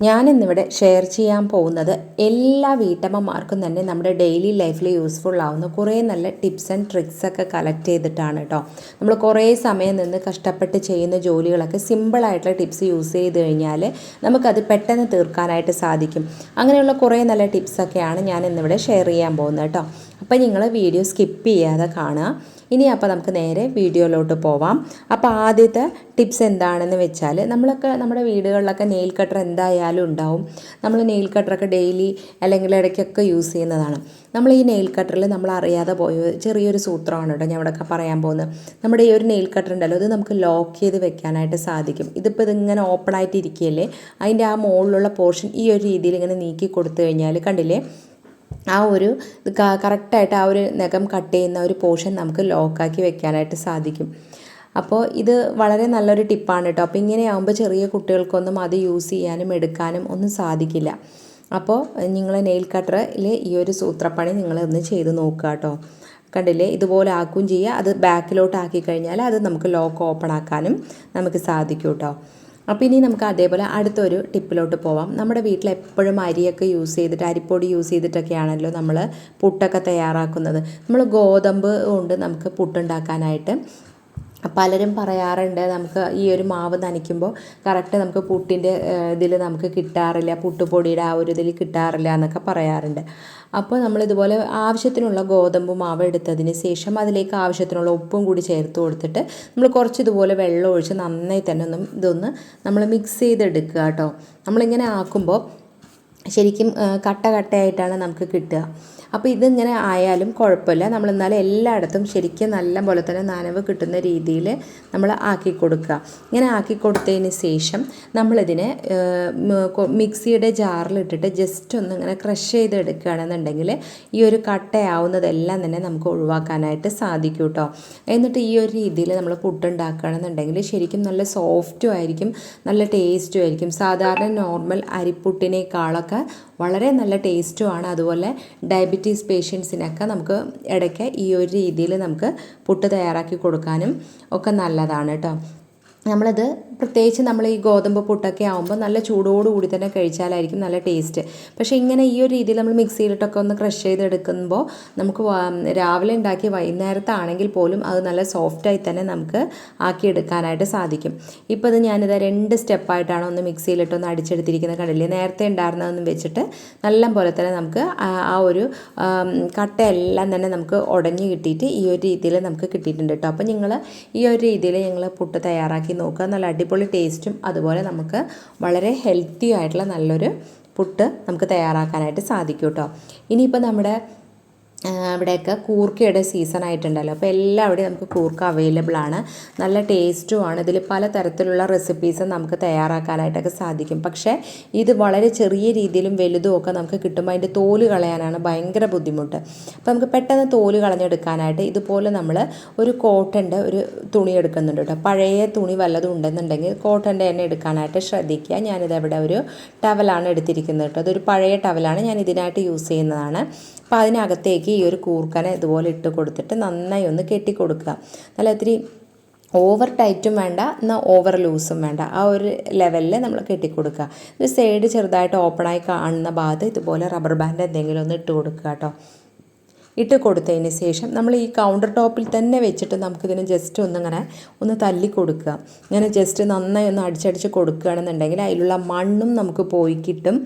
ഞാനിന്നിവിടെ ഷെയർ ചെയ്യാൻ പോകുന്നത് എല്ലാ വീട്ടമ്മമാർക്കും തന്നെ നമ്മുടെ ഡെയിലി ലൈഫിൽ യൂസ്ഫുൾ ആവുന്ന കുറേ നല്ല ടിപ്സ് ആൻഡ് ട്രിക്സ് ഒക്കെ കളക്ട് ചെയ്തിട്ടാണ് കേട്ടോ നമ്മൾ കുറേ സമയം നിന്ന് കഷ്ടപ്പെട്ട് ചെയ്യുന്ന ജോലികളൊക്കെ സിമ്പിളായിട്ടുള്ള ടിപ്സ് യൂസ് ചെയ്ത് കഴിഞ്ഞാൽ നമുക്കത് പെട്ടെന്ന് തീർക്കാനായിട്ട് സാധിക്കും. അങ്ങനെയുള്ള കുറേ നല്ല ടിപ്സൊക്കെയാണ് ഞാൻ ഇന്നിവിടെ ഷെയർ ചെയ്യാൻ പോകുന്നത് കേട്ടോ അപ്പോൾ നിങ്ങൾ വീഡിയോ സ്കിപ്പ് ചെയ്യാതെ കാണുക. ഇനി അപ്പോൾ നമുക്ക് നേരെ വീഡിയോയിലോട്ട് പോവാം. അപ്പോൾ ആദ്യത്തെ ടിപ്സ് എന്താണെന്ന് വെച്ചാൽ നമ്മളൊക്കെ നമ്മുടെ വീടുകളിലൊക്കെ നെയിൽ കട്ടർ എന്തായാലും ഉണ്ടാവും. നമ്മൾ നെയിൽ കട്ടറൊക്കെ ഡെയിലി അല്ലെങ്കിൽ ഇടയ്ക്കൊക്കെ യൂസ് ചെയ്യുന്നതാണ്. നമ്മൾ ഈ നെയിൽ കട്ടറിൽ നമ്മൾ അറിയാതെ പോയ ചെറിയൊരു സൂത്രമാണ് കേട്ടോ ഞാൻ ഇവിടെ പറയാൻ പോകുന്നത്. നമ്മുടെ ഈ ഒരു നെയിൽ കട്ടർ ഉണ്ടല്ലോ ഇത് നമുക്ക് ലോക്ക് ചെയ്ത് വെക്കാനായിട്ട് സാധിക്കും. ഇതിപ്പോൾ ഇതിങ്ങനെ ഓപ്പൺ ആയിട്ട് ഇരിക്കുകയല്ലേ അതിന്റെ ആ മുകളിലുള്ള പോർഷൻ ഈ ഒരു രീതിയിൽ ഇങ്ങനെ നീക്കി കൊടുത്തു കഴിഞ്ഞാൽ കണ്ടില്ലേ? ആ ഒരു കറക്റ്റായിട്ട് ആ ഒരു നഖം കട്ട് ചെയ്യുന്ന ഒരു പോർഷൻ നമുക്ക് ലോക്കാക്കി വെക്കാനായിട്ട് സാധിക്കും. അപ്പോൾ ഇത് വളരെ നല്ലൊരു ടിപ്പാണ് കേട്ടോ അപ്പോൾ ഇങ്ങനെയാകുമ്പോൾ ചെറിയ കുട്ടികൾക്കൊന്നും അത് യൂസ് ചെയ്യാനും എടുക്കാനും ഒന്നും സാധിക്കില്ല. അപ്പോൾ നിങ്ങൾ നെയിൽ കട്ടറിൽ ഈ ഒരു സൂത്രപ്പണി നിങ്ങൾ ഒന്ന് ചെയ്ത് നോക്കുക കേട്ടോ കണ്ടില്ലേ? ഇതുപോലെ ആക്കുകയും ചെയ്യുക. അത് ബാക്കിലോട്ട് ആക്കി കഴിഞ്ഞാൽ അത് നമുക്ക് ലോക്ക് ഓപ്പൺ ആക്കാനും നമുക്ക് സാധിക്കും കേട്ടോ അപ്പോൾ ഇനി നമുക്ക് അതേപോലെ അടുത്തൊരു ടിപ്പിലോട്ട് പോവാം. നമ്മുടെ വീട്ടിൽ എപ്പോഴും അരിയൊക്കെ യൂസ് ചെയ്തിട്ട് അരിപ്പൊടി യൂസ് ചെയ്തിട്ടൊക്കെയാണല്ലോ നമ്മൾ പുട്ടൊക്കെ തയ്യാറാക്കുന്നത്. നമ്മൾ ഗോതമ്പ് കൊണ്ട് നമുക്ക് പുട്ടുണ്ടാക്കാനായിട്ട് പലരും പറയാറുണ്ട് നമുക്ക് ഈ ഒരു മാവ് നനയ്ക്കുമ്പോൾ കറക്റ്റ് നമുക്ക് പുട്ടിന്റെ ഇതിൽ നമുക്ക് കിട്ടാറില്ല പുട്ടുപൊടിയുടെ ആ ഒരു ഇതിൽ കിട്ടാറില്ല എന്നൊക്കെ പറയാറുണ്ട്. അപ്പോൾ നമ്മളിതുപോലെ ആവശ്യത്തിനുള്ള ഗോതമ്പ് മാവ് എടുത്തതിന് ശേഷം അതിലേക്ക് ആവശ്യത്തിനുള്ള ഉപ്പും കൂടി ചേർത്ത് കൊടുത്തിട്ട് നമ്മൾ കുറച്ച് ഇതുപോലെ വെള്ളം ഒഴിച്ച് നന്നായി തന്നെ ഒന്ന് ഇതൊന്ന് നമ്മൾ മിക്സ് ചെയ്തെടുക്കുക കേട്ടോ. നമ്മളിങ്ങനെ ആക്കുമ്പോൾ ശരിക്കും കട്ട കട്ടയായിട്ടാണ് നമുക്ക് കിട്ടുക. അപ്പോൾ ഇതിങ്ങനെ ആയാലും കുഴപ്പമില്ല. നമ്മൾ എന്നാലും എല്ലായിടത്തും ശരിക്കും നല്ല പോലെ തന്നെ നനവ് കിട്ടുന്ന രീതിയിൽ നമ്മൾ ആക്കി കൊടുക്കുക. ഇങ്ങനെ ആക്കി കൊടുത്തതിന് ശേഷം നമ്മളിതിനെ മിക്സിയുടെ ജാറിലിട്ടിട്ട് ജസ്റ്റ് ഒന്ന് ഇങ്ങനെ ക്രഷ് ചെയ്ത് എടുക്കുകയാണെന്നുണ്ടെങ്കിൽ ഈ ഒരു കട്ടയാവുന്നതെല്ലാം തന്നെ നമുക്ക് ഒഴിവാക്കാനായിട്ട് സാധിക്കും കേട്ടോ എന്നിട്ട് ഈ ഒരു രീതിയിൽ നമ്മൾ പുട്ടുണ്ടാക്കുകയാണെന്നുണ്ടെങ്കിൽ ശരിക്കും നല്ല സോഫ്റ്റും ആയിരിക്കും നല്ല ടേസ്റ്റും ആയിരിക്കും. സാധാരണ നോർമൽ അരിപ്പുട്ടിനേക്കാളൊക്കെ വളരെ നല്ല ടേസ്റ്റുമാണ് അതുപോലെ ഡയബറ്റീസ് പേഷ്യൻസിനൊക്കെ നമുക്ക് ഇടയ്ക്ക് ഈ ഒരു രീതിയിൽ നമുക്ക് പുട്ട് തയ്യാറാക്കി കൊടുക്കാനും ഒക്കെ നല്ലതാണ് കേട്ടോ. നമ്മളത് പ്രത്യേകിച്ച് നമ്മൾ ഈ ഗോതമ്പ് പുട്ടൊക്കെ ആകുമ്പോൾ നല്ല ചൂടോടുകൂടി തന്നെ കഴിച്ചാലായിരിക്കും നല്ല ടേസ്റ്റ്. പക്ഷേ ഇങ്ങനെ ഈ ഒരു രീതിയിൽ നമ്മൾ മിക്സിയിലിട്ടൊക്കെ ഒന്ന് ക്രഷ് ചെയ്തെടുക്കുമ്പോൾ നമുക്ക് രാവിലെ ഉണ്ടാക്കി വൈകുന്നേരത്താണെങ്കിൽ പോലും അത് നല്ല സോഫ്റ്റായി തന്നെ നമുക്ക് ആക്കിയെടുക്കാനായിട്ട് സാധിക്കും. ഇപ്പോൾ ഇത് ഞാനിത് രണ്ട് സ്റ്റെപ്പായിട്ടാണ് ഒന്ന് മിക്സിയിലിട്ടൊന്ന് അടിച്ചെടുത്തിരിക്കുന്നത് കണ്ടില്ലേ? നേരത്തെ ഉണ്ടായിരുന്നതെന്ന് വെച്ചിട്ട് നല്ല പോലെ തന്നെ നമുക്ക് ആ ഒരു കട്ടയെല്ലാം തന്നെ നമുക്ക് ഉടഞ്ഞു കിട്ടിയിട്ട് ഈ ഒരു രീതിയിൽ നമുക്ക് കിട്ടിയിട്ടുണ്ട് കേട്ടോ. അപ്പോൾ നിങ്ങൾ ഈ ഒരു രീതിയിൽ ഞങ്ങൾ പുട്ട് തയ്യാറാക്കി നോക്കുക. നല്ല അടിപൊളി ടേസ്റ്റും അതുപോലെ നമുക്ക് വളരെ ഹെൽത്തി ആയിട്ടുള്ള നല്ലൊരു പുട്ട് നമുക്ക് തയ്യാറാക്കാനായിട്ട് സാധിക്കും കേട്ടോ. ഇനിയിപ്പോൾ നമ്മുടെ അവിടെയൊക്കെ കൂർക്കയുടെ സീസൺ ആയിട്ടുണ്ടല്ലോ. അപ്പോൾ എല്ലാവിടെയും നമുക്ക് കൂർക്ക അവൈലബിൾ ആണ്. നല്ല ടേസ്റ്റുമാണ് ഇതിൽ പല തരത്തിലുള്ള റെസിപ്പീസും നമുക്ക് തയ്യാറാക്കാനായിട്ടൊക്കെ സാധിക്കും. പക്ഷേ ഇത് വളരെ ചെറിയ രീതിയിലും വലുതും ഒക്കെ നമുക്ക് കിട്ടുമ്പോൾ അതിന്റെ തോൽ കളയാനാണ് ഭയങ്കര ബുദ്ധിമുട്ട്. അപ്പോൾ നമുക്ക് പെട്ടെന്ന് തോൽ കളഞ്ഞെടുക്കാനായിട്ട് ഇതുപോലെ നമ്മൾ ഒരു കോട്ടന്റെ ഒരു തുണി എടുക്കുന്നുണ്ട് കേട്ടോ. പഴയ തുണി വല്ലതും ഉണ്ടെന്നുണ്ടെങ്കിൽ കോട്ടന്റെ തന്നെ എടുക്കാനായിട്ട് ശ്രദ്ധിക്കുക. ഞാനിത് അവിടെ ഒരു ടവലാണ് എടുത്തിരിക്കുന്നത് കേട്ടോ. അതൊരു പഴയ ടവലാണ് ഞാൻ ഇതിനായിട്ട് യൂസ് ചെയ്യുന്നതാണ്. അപ്പോൾ അതിനകത്തേക്ക് ഈ ഒരു കൂർക്കനെ ഇതുപോലെ ഇട്ട് കൊടുത്തിട്ട് നന്നായി ഒന്ന് കെട്ടി കൊടുക്കുക നല്ല ഒത്തിരി ഓവർ ടൈറ്റും വേണ്ട എന്നാൽ ഓവർ ലൂസും വേണ്ട. ആ ഒരു ലെവലിൽ നമ്മൾ കെട്ടിക്കൊടുക്കുക. ഇത് സൈഡ് ചെറുതായിട്ട് ഓപ്പണായി കാണുന്ന ഭാഗത്ത് ഇതുപോലെ റബ്ബർ ബാൻഡ് എന്തെങ്കിലും ഒന്ന് ഇട്ട് കൊടുക്കുക കേട്ടോ ഇട്ട് കൊടുത്തതിന് ശേഷം നമ്മൾ ഈ കൗണ്ടർ ടോപ്പിൽ തന്നെ വെച്ചിട്ട് നമുക്കിതിന് ജസ്റ്റ് ഒന്നിങ്ങനെ ഒന്ന് തല്ലി കൊടുക്കുക. ഇങ്ങനെ ജസ്റ്റ് നന്നായി ഒന്ന് അടിച്ചടിച്ച് കൊടുക്കുകയാണെന്നുണ്ടെങ്കിൽ അതിലുള്ള മണ്ണും നമുക്ക് പോയി കിട്ടും.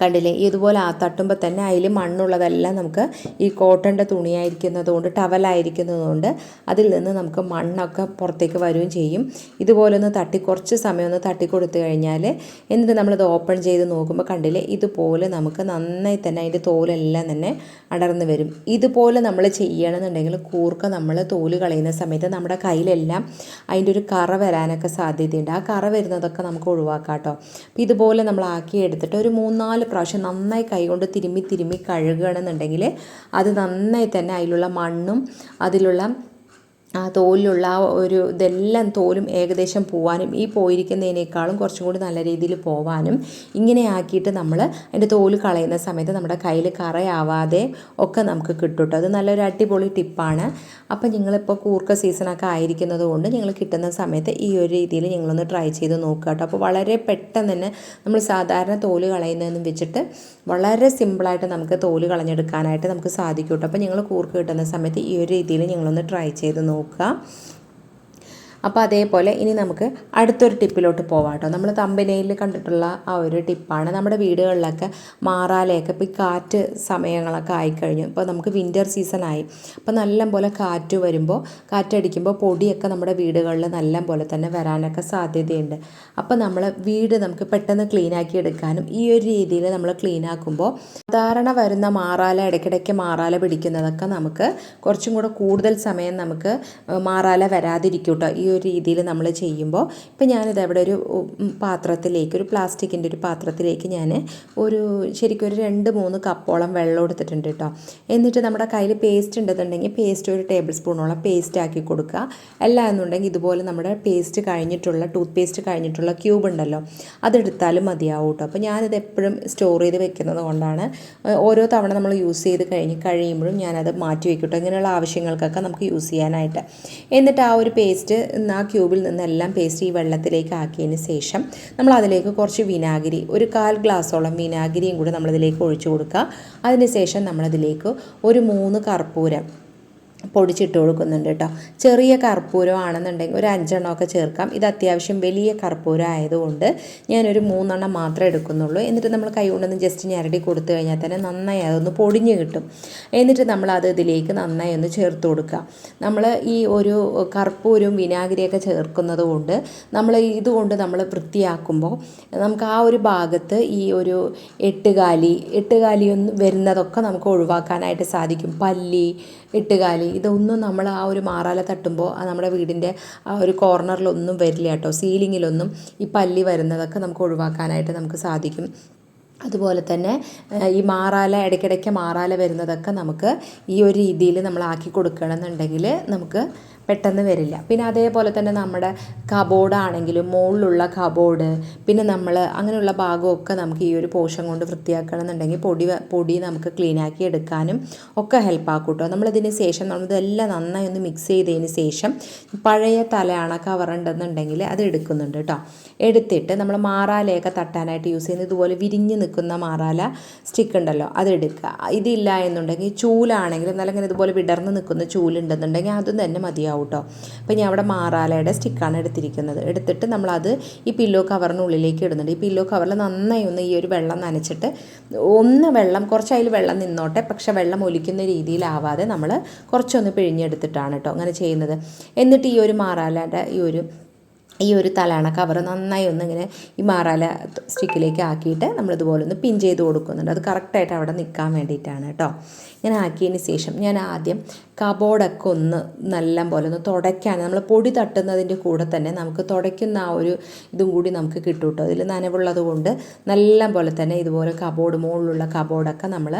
കണ്ടില്ലേ? ഇതുപോലെ ആ തട്ടുമ്പോൾ തന്നെ അതിൽ മണ്ണുള്ളതെല്ലാം നമുക്ക് ഈ കോട്ടന്റെ തുണിയായിരിക്കുന്നതുകൊണ്ട് ടവലായിരിക്കുന്നതുകൊണ്ട് ടവലായിരിക്കുന്നത് കൊണ്ട് അതിൽ നിന്ന് നമുക്ക് മണ്ണൊക്കെ പുറത്തേക്ക് വരികയും ചെയ്യും. ഇതുപോലെ ഒന്ന് തട്ടി കുറച്ച് സമയം ഒന്ന് തട്ടി കൊടുത്തു കഴിഞ്ഞാൽ എന്നിട്ട് നമ്മളിത് ഓപ്പൺ ചെയ്ത് നോക്കുമ്പോൾ കണ്ടില്ലേ? ഇതുപോലെ നമുക്ക് നന്നായി തന്നെ അതിന്റെ തോലെല്ലാം തന്നെ അടർന്നു വരും. ഇതുപോലെ നമ്മൾ ചെയ്യണമെന്നുണ്ടെങ്കിൽ കൂർക്ക നമ്മൾ തോൽ കളയുന്ന സമയത്ത് നമ്മുടെ കയ്യിലെല്ലാം അതിന്റെ ഒരു കറ വരാനൊക്കെ സാധ്യതയുണ്ട്. ആ കറ വരുന്നതൊക്കെ നമുക്ക് ഒഴിവാക്കാം കേട്ടോ. ഇതുപോലെ നമ്മൾ ആക്കി എടുത്തിട്ട് ഒരു മൂന്നാൽ നാല് പ്രാവശ്യം നന്നായി കൈകൊണ്ട് തിരുമ്മി തിരുമ്മി കഴുകുകയാണെന്നുണ്ടെങ്കിൽ അത് നന്നായി തന്നെ അതിലുള്ള മണ്ണും അതിലുള്ള ആ തോലിലുള്ള ആ ഒരു ഇതെല്ലാം തോലും ഏകദേശം പോവാനും ഈ പോയിരിക്കുന്നതിനേക്കാളും കുറച്ചും കൂടി നല്ല രീതിയിൽ പോവാനും ഇങ്ങനെ ആക്കിയിട്ട് നമ്മൾ അതിന്റെ തോൽ കളയുന്ന സമയത്ത് നമ്മുടെ കയ്യിൽ കറയാവാതെ ഒക്കെ നമുക്ക് കിട്ടും അത് നല്ലൊരു അടിപൊളി ടിപ്പാണ്. അപ്പം നിങ്ങളിപ്പോൾ കൂർക്ക സീസണൊക്കെ ആയിരിക്കുന്നത് കൊണ്ട് നിങ്ങൾ കിട്ടുന്ന സമയത്ത് ഈ ഒരു രീതിയിൽ നിങ്ങളൊന്ന് ട്രൈ ചെയ്ത് നോക്കുക കേട്ടോ. അപ്പോൾ വളരെ പെട്ടെന്ന് തന്നെ നമ്മൾ സാധാരണ തോൽ കളയുന്നതെന്ന് വെച്ചിട്ട് വളരെ സിമ്പിളായിട്ട് നമുക്ക് തോൽ കളഞ്ഞെടുക്കാനായിട്ട് നമുക്ക് സാധിക്കും കേട്ടോ. അപ്പോൾ നിങ്ങൾ കൂർക്ക് കിട്ടുന്ന സമയത്ത് ഈ ഒരു രീതിയിൽ നിങ്ങളൊന്ന് ട്രൈ ചെയ്ത് നോക്കുക boca. അപ്പോൾ അതേപോലെ ഇനി നമുക്ക് അടുത്തൊരു ടിപ്പിലോട്ട് പോവാം കേട്ടോ നമ്മൾ തമ്പനയിൽ കണ്ടിട്ടുള്ള ആ ഒരു ടിപ്പാണ്. നമ്മുടെ വീടുകളിലൊക്കെ മാറാലയൊക്കെ ഇപ്പോൾ ഈ കാറ്റ് സമയങ്ങളൊക്കെ ആയിക്കഴിഞ്ഞു. ഇപ്പോൾ നമുക്ക് വിന്റർ സീസണായി അപ്പോൾ നല്ല പോലെ കാറ്റ് വരുമ്പോൾ കാറ്റടിക്കുമ്പോൾ പൊടിയൊക്കെ നമ്മുടെ വീടുകളിൽ നല്ല പോലെ തന്നെ വരാനൊക്കെ സാധ്യതയുണ്ട്. അപ്പോൾ നമ്മൾ വീട് നമുക്ക് പെട്ടെന്ന് ക്ലീൻ ആക്കി എടുക്കാനും ഈ ഒരു രീതിയിൽ നമ്മൾ ക്ലീൻ ആക്കുമ്പോൾ സാധാരണ വരുന്ന മാറാല ഇടയ്ക്കിടയ്ക്ക് മാറാല പിടിക്കുന്നതൊക്കെ നമുക്ക് കുറച്ചും കൂടെ കൂടുതൽ സമയം നമുക്ക് മാറാല വരാതിരിക്കും കേട്ടോ ഈ ഒരു രീതിയിൽ നമ്മൾ ചെയ്യുമ്പോൾ ഇപ്പം ഞാനിത് അവിടെ ഒരു പാത്രത്തിലേക്ക് ഒരു പ്ലാസ്റ്റിക്കിന്റെ ഒരു പാത്രത്തിലേക്ക് ഞാൻ ഒരു ശരിക്കും ഒരു രണ്ട് മൂന്ന് കപ്പോളം വെള്ളം എടുത്തിട്ടുണ്ട് കേട്ടോ. എന്നിട്ട് നമ്മുടെ കയ്യിൽ പേസ്റ്റ് ഉണ്ടെന്നുണ്ടെങ്കിൽ പേസ്റ്റ് ഒരു ടേബിൾ സ്പൂണോളം പേസ്റ്റ് ആക്കി കൊടുക്കുക. അല്ല എന്നുണ്ടെങ്കിൽ ഇതുപോലെ നമ്മുടെ പേസ്റ്റ് കഴിഞ്ഞിട്ടുള്ള ടൂത്ത് പേസ്റ്റ് കഴിഞ്ഞിട്ടുള്ള ക്യൂബ് ഉണ്ടല്ലോ അതെടുത്താലും മതിയാവും കേട്ടോ. അപ്പോൾ ഞാനിത് എപ്പോഴും സ്റ്റോർ ചെയ്ത് വെക്കുന്നത് കൊണ്ടാണ്. ഓരോ തവണ നമ്മൾ യൂസ് ചെയ്ത് കഴിഞ്ഞ് കഴിയുമ്പോഴും ഞാനത് മാറ്റി വെക്കും കേട്ടോ. ഇങ്ങനെയുള്ള ആവശ്യങ്ങൾക്കൊക്കെ നമുക്ക് യൂസ് ചെയ്യാനായിട്ട്. എന്നിട്ട് ആ ഒരു പേസ്റ്റ് ആ ക്യൂബിൽ നിന്നെല്ലാം പേസ്റ്റ് ഈ വെള്ളത്തിലേക്ക് ആക്കിയതിന് ശേഷം നമ്മൾ അതിലേക്ക് കുറച്ച് വിനാഗിരി ഒരു കാൽ ഗ്ലാസ്സോളം വിനാഗിരിയും കൂടി നമ്മളതിലേക്ക് ഒഴിച്ചു കൊടുക്കുക. അതിന് ശേഷം നമ്മളതിലേക്ക് ഒരു മൂന്ന് കർപ്പൂരം പൊടിച്ചിട്ട് കൊടുക്കുന്നുണ്ട് കേട്ടോ. ചെറിയ കർപ്പൂരം ആണെന്നുണ്ടെങ്കിൽ ഒരു അഞ്ചെണ്ണമൊക്കെ ചേർക്കാം. ഇത് അത്യാവശ്യം വലിയ കർപ്പൂരം ആയതുകൊണ്ട് ഞാനൊരു മൂന്നെണ്ണം മാത്രമേ എടുക്കുന്നുള്ളൂ. എന്നിട്ട് നമ്മൾ കൈ കൊണ്ടൊന്ന് ജസ്റ്റ് ഞരടി കൊടുത്തു കഴിഞ്ഞാൽ തന്നെ നന്നായി അതൊന്ന് പൊടിഞ്ഞ് കിട്ടും. എന്നിട്ട് നമ്മൾ അത് ഇതിലേക്ക് നന്നായി ഒന്ന് ചേർത്ത് കൊടുക്കുക. നമ്മൾ ഈ ഒരു കർപ്പൂരവും വിനാഗിരിയൊക്കെ ചേർക്കുന്നത് കൊണ്ട് നമ്മൾ ഇതുകൊണ്ട് നമ്മൾ വൃത്തിയാക്കുമ്പോൾ നമുക്ക് ആ ഒരു ഭാഗത്ത് ഈ ഒരു എട്ടുകാലി എട്ടുകാലി ഒന്ന് വരുന്നതൊക്കെ നമുക്ക് ഒഴിവാക്കാനായിട്ട് സാധിക്കും. പല്ലി എട്ടുകാലി ഇതൊന്നും നമ്മൾ ആ ഒരു മാറാല തട്ടുമ്പോൾ നമ്മുടെ വീടിന്റെ ആ ഒരു കോർണറിലൊന്നും വരില്ല കേട്ടോ. സീലിങ്ങിലൊന്നും ഈ പല്ലി വരുന്നതൊക്കെ നമുക്ക് ഒഴിവാക്കാനായിട്ട് നമുക്ക് സാധിക്കും. അതുപോലെ തന്നെ ഈ മാറാല ഇടയ്ക്കിടയ്ക്ക് മാറാല വരുന്നതൊക്കെ നമുക്ക് ഈ ഒരു രീതിയിൽ നമ്മൾ ആക്കി കൊടുക്കണമെന്നുണ്ടെങ്കിൽ നമുക്ക് പെട്ടെന്ന് വരില്ല. പിന്നെ അതേപോലെ തന്നെ നമ്മുടെ കബോർഡ് ആണെങ്കിലും മുകളിലുള്ള കബോർഡ് പിന്നെ നമ്മൾ അങ്ങനെയുള്ള ഭാഗമൊക്കെ നമുക്ക് ഈ ഒരു പോഷൻ കൊണ്ട് വൃത്തിയാക്കണമെന്നുണ്ടെങ്കിൽ പൊടി പൊടി നമുക്ക് ക്ലീൻ ആക്കി എടുക്കാനും ഒക്കെ ഹെൽപ്പ് ആക്കും കേട്ടോ നമ്മളിതിന് ശേഷം നമ്മളിതെല്ലാം നന്നായി ഒന്ന് മിക്സ് ചെയ്തതിന് ശേഷം പഴയ തലയാണ കവറുണ്ടെന്നുണ്ടെങ്കിൽ അത് എടുക്കുന്നുണ്ട് കേട്ടോ എടുത്തിട്ട് നമ്മൾ മാറാലയൊക്കെ തട്ടാനായിട്ട് യൂസ് ചെയ്യുന്ന ഇതുപോലെ വിരിഞ്ഞ് നിൽക്കുന്ന മാറാല സ്റ്റിക്ക് ഉണ്ടല്ലോ അതെടുക്കുക. ഇതില്ല എന്നുണ്ടെങ്കിൽ ചൂലാണെങ്കിൽ എന്നാലും ഇങ്ങനെ ഇതുപോലെ വിടർന്ന് നിൽക്കുന്ന ചൂലുണ്ടെന്നുണ്ടെങ്കിൽ അതും തന്നെ മതിയാവും കേട്ടോ അപ്പോൾ ഞാൻ അവിടെ മാറാലയുടെ സ്റ്റിക്കാണ് എടുത്തിരിക്കുന്നത്. എടുത്തിട്ട് നമ്മളത് ഈ പില്ലോ കവറിനുള്ളിലേക്ക് ഇടുന്നുണ്ട്. ഈ പില്ലോ കവറിൽ നന്നായി ഒന്ന് ഈ ഒരു വെള്ളം നനച്ചിട്ട് ഒന്ന് വെള്ളം കുറച്ച് അതിൽ വെള്ളം നിന്നോട്ടെ പക്ഷേ വെള്ളം ഒലിക്കുന്ന രീതിയിലാവാതെ നമ്മൾ കുറച്ചൊന്ന് പിഴിഞ്ഞെടുത്തിട്ടാണ് കേട്ടോ അങ്ങനെ ചെയ്യുന്നത്. എന്നിട്ട് ഈ ഒരു മാറാലയുടെ ഈ ഒരു ഈ ഒരു തലാണ കവർ നന്നായി ഒന്നിങ്ങനെ ഈ മാറാല സ്റ്റിക്കിലേക്ക് ആക്കിയിട്ട് നമ്മളിതുപോലെ ഒന്ന് പിൻ ചെയ്ത് കൊടുക്കുന്നുണ്ട്. അത് കറക്റ്റായിട്ട് അവിടെ നിൽക്കാൻ വേണ്ടിയിട്ടാണ് കേട്ടോ. ഞാൻ ആക്കിയതിന് ശേഷം ഞാൻ ആദ്യം കബോർഡൊക്കെ ഒന്ന് നല്ല പോലെ ഒന്ന് തുടയ്ക്കാൻ നമ്മൾ പൊടി തട്ടുന്നതിന്റെ കൂടെ തന്നെ നമുക്ക് തുടയ്ക്കുന്ന ആ ഒരു ഇതും കൂടി നമുക്ക് കിട്ടും കേട്ടോ. ഇതിൽ നനവുള്ളത് കൊണ്ട് നല്ല പോലെ തന്നെ ഇതുപോലെ കബോർഡ് മുകളിലുള്ള കബോർഡൊക്കെ നമ്മൾ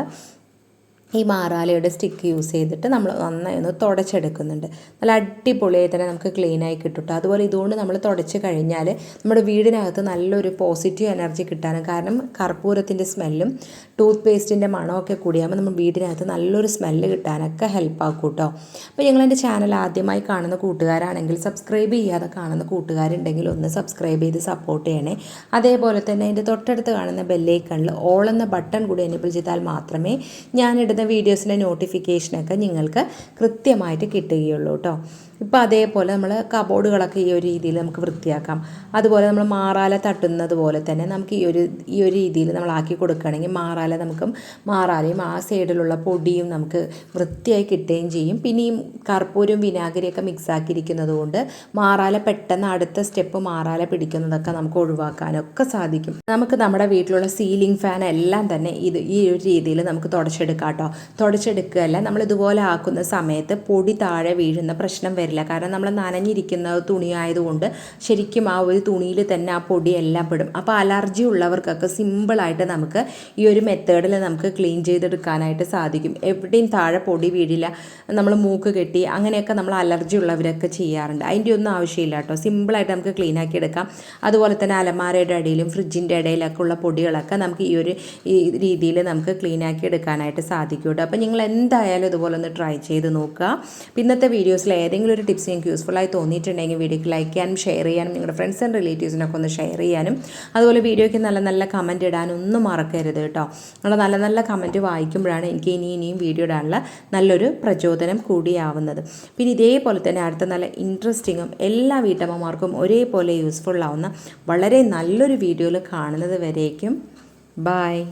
ഈ മാറാലയുടെ സ്റ്റിക്ക് യൂസ് ചെയ്തിട്ട് നമ്മൾ നന്നായി ഒന്ന് തുടച്ചെടുക്കുന്നുണ്ട്. നല്ല അടിപൊളിയായി തന്നെ നമുക്ക് ക്ലീനായി കിട്ടും ട്ടോ. അതുപോലെ ഇതുകൊണ്ട് നമ്മൾ തുടച്ച് കഴിഞ്ഞാൽ നമ്മുടെ വീടിനകത്ത് നല്ലൊരു പോസിറ്റീവ് എനർജി കിട്ടാനും കാരണം കർപ്പൂരത്തിന്റെ സ്മെല്ലും ടൂത്ത് പേസ്റ്റിന്റെ മണമൊക്കെ കൂടിയാകുമ്പോൾ നമ്മൾ വീടിനകത്ത് നല്ലൊരു സ്മെല്ല് കിട്ടാനൊക്കെ ഹെൽപ്പ് ആക്കും കേട്ടോ അപ്പോൾ ഞങ്ങൾ എന്റെ ചാനൽ ആദ്യമായി കാണുന്ന കൂട്ടുകാരാണെങ്കിൽ സബ്സ്ക്രൈബ് ചെയ്യാതെ കാണുന്ന കൂട്ടുകാരുണ്ടെങ്കിൽ ഒന്ന് സബ്സ്ക്രൈബ് ചെയ്ത് സപ്പോർട്ട് ചെയ്യണേ. അതേപോലെ തന്നെ എന്റെ തൊട്ടടുത്ത് കാണുന്ന ബെല്ലൈക്കണിൽ ഓൾ എന്ന ബട്ടൺ കൂടി എനേബിൾ ചെയ്താൽ മാത്രമേ ഞാനിടുന്ന വീഡിയോസിന്റെ നോട്ടിഫിക്കേഷനൊക്കെ നിങ്ങൾക്ക് കൃത്യമായിട്ട് കിട്ടുകയുള്ളൂ കേട്ടോ ഇപ്പോൾ അതേപോലെ നമ്മൾ കബോർഡുകളൊക്കെ ഈ ഒരു രീതിയിൽ നമുക്ക് വൃത്തിയാക്കാം. അതുപോലെ നമ്മൾ മാറാല തട്ടുന്നത് പോലെ തന്നെ നമുക്ക് ഈ ഒരു ഈ ഒരു രീതിയിൽ നമ്മൾ ആക്കി കൊടുക്കുകയാണെങ്കിൽ മാറാല നമുക്ക് മാറാലയും ആ സൈഡിലുള്ള പൊടിയും നമുക്ക് വൃത്തിയായി കിട്ടുകയും ചെയ്യും. പിന്നെ ഈ വിനാഗിരിയൊക്കെ മിക്സാക്കിയിരിക്കുന്നത് കൊണ്ട് മാറാല പെട്ടെന്ന് അടുത്ത സ്റ്റെപ്പ് മാറാല പിടിക്കുന്നതൊക്കെ നമുക്ക് ഒഴിവാക്കാനൊക്കെ സാധിക്കും. നമുക്ക് നമ്മുടെ വീട്ടിലുള്ള സീലിംഗ് ഫാൻ എല്ലാം തന്നെ ഇത് ഈ ഒരു രീതിയിൽ നമുക്ക് തുടച്ചെടുക്കാം കേട്ടോ തുടച്ചെടുക്കുകയല്ല നമ്മൾ ഇതുപോലെ ആക്കുന്ന സമയത്ത് പൊടി താഴെ വീഴുന്ന പ്രശ്നം വരുന്നില്ല വരില്ല കാരണം നമ്മൾ നനഞ്ഞിരിക്കുന്ന തുണി ആയതുകൊണ്ട് ശരിക്കും ആ ഒരു തുണിയിൽ തന്നെ ആ പൊടി എല്ലാം പെടും. അപ്പോൾ അലർജി ഉള്ളവർക്കൊക്കെ സിമ്പിളായിട്ട് നമുക്ക് ഈ ഒരു മെത്തേഡിൽ നമുക്ക് ക്ലീൻ ചെയ്തെടുക്കാനായിട്ട് സാധിക്കും. എവിടെയും താഴെ പൊടി വീഴില്ല നമ്മൾ മൂക്ക് കെട്ടി അങ്ങനെയൊക്കെ നമ്മൾ അലർജി ഉള്ളവരൊക്കെ ചെയ്യാറുണ്ട്. അതിന്റെ ഒന്നും ആവശ്യമില്ല കേട്ടോ. സിമ്പിളായിട്ട് നമുക്ക് ക്ലീൻ ആക്കി എടുക്കാം. അതുപോലെ തന്നെ അലമാരയുടെ ഇടയിലും ഫ്രിഡ്ജിന്റെ ഇടയിലൊക്കെ ഉള്ള പൊടികളൊക്കെ നമുക്ക് ഈ ഒരു രീതിയിൽ നമുക്ക് ക്ലീൻ ആക്കി എടുക്കാനായിട്ട് സാധിക്കും കേട്ടോ. അപ്പോൾ നിങ്ങൾ എന്തായാലും ഇതുപോലെ ഒന്ന് ട്രൈ ചെയ്ത് നോക്കുക. ഇന്നത്തെ വീഡിയോസിൽ ഏതെങ്കിലും ഒരു ടിപ്സ് നിങ്ങൾക്ക് യൂസ്ഫുള്ളായി തോന്നിയിട്ടുണ്ടെങ്കിൽ വീഡിയോക്ക് ലൈക്ക് ചെയ്യാനും ഷെയർ ചെയ്യാനും നിങ്ങളുടെ ഫ്രണ്ട്സ് ആൻഡ് റിലേറ്റീവ്സിനൊക്കെ ഒന്ന് ഷെയർ ചെയ്യാനും. അതുപോലെ വീഡിയോയ്ക്ക് നല്ല നല്ല കമന്റ് ഇടാനും ഒന്നും മറക്കരുത് കേട്ടോ. നിങ്ങൾ നല്ല നല്ല കമന്റ് വായിക്കുമ്പോഴാണ് എനിക്ക് ഇനി ഇനിയും വീഡിയോ ഇടാനുള്ള നല്ലൊരു പ്രചോദനം കൂടിയാവുന്നത്. പിന്നെ ഇതേപോലെ തന്നെ അടുത്ത നല്ല ഇൻട്രസ്റ്റിങ്ങും എല്ലാ വീട്ടമ്മമാർക്കും ഒരേപോലെ യൂസ്ഫുൾ ആവുന്ന വളരെ നല്ലൊരു വീഡിയോയിൽ കാണുന്നത് വരേക്കും. ബായ്